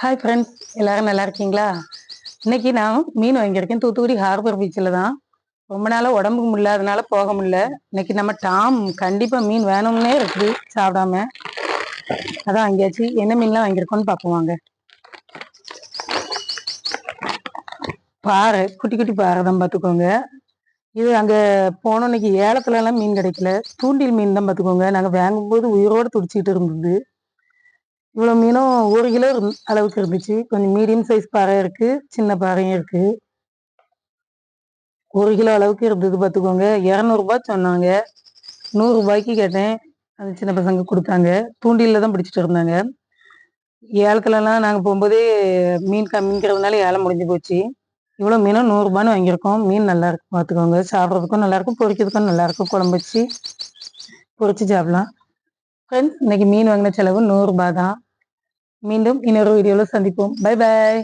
Hi friends எல்லாரும் நல்லா இருக்கீங்களா? இன்னைக்கு நான் மீன் வாங்கியிருக்கேன். தூத்துக்குடி ஹார்பர் பீச்சில் தான். ரொம்ப நாளாக உடம்புக்கு முடியல போக முடியல. இன்னைக்கு நம்ம டாம் கண்டிப்பா மீன் வேணும்னே இருக்குது சாப்பிடாம. அதான் அங்கேயாச்சு என்ன மீன்லாம் வாங்கியிருக்கோம்னு பார்ப்போம் பாறை குட்டி குட்டி பாறை தான் பார்த்துக்கோங்க. இது அங்கே போனோம் இன்னைக்கு ஏலத்துல எல்லாம் மீன் கிடைக்கல. தூண்டில் மீன் தான் பார்த்துக்கோங்க. நாங்கள் வாங்கும்போது உயிரோடு துடிச்சிட்டு இருந்தது. ஒரு கிலோ அளவுக்கு இருந்துச்சு. கொஞ்சம் மீடியம் சைஸ் பாறை இருக்கு சின்ன பாறையும் இருக்கு. ஒரு கிலோ அளவுக்கு இருந்தது பார்த்துக்கோங்க இரநூறுபா சொன்னாங்க. நூறுரூபாய்க்கு கேட்டேன். அது சின்ன பசங்க கொடுத்தாங்க. தூண்டில தான் பிடிச்சிட்டு இருந்தாங்க. ஏலத்துலலாம் நாங்கள் போகும்போதே மீன் கம்மிங்கிறதுனால ஏலம் முடிஞ்சு போச்சு. இவ்வளோ மீனும் நூறுரூபான்னு வாங்கியிருக்கோம். மீன் நல்லா இருக்கும் பார்த்துக்கோங்க சாப்பிட்றதுக்கும் நல்லாயிருக்கும் பொரிக்கிறதுக்கும் நல்லாயிருக்கும் குழம்பு வச்சு பொரிச்சு சாப்பிடலாம். ஃப்ரெண்ட்ஸ் இன்னைக்கு மீன் வாங்கின செலவு நூறுரூபா தான். மீண்டும் இன்னொரு வீடியோவில் சந்திப்போம். Bye bye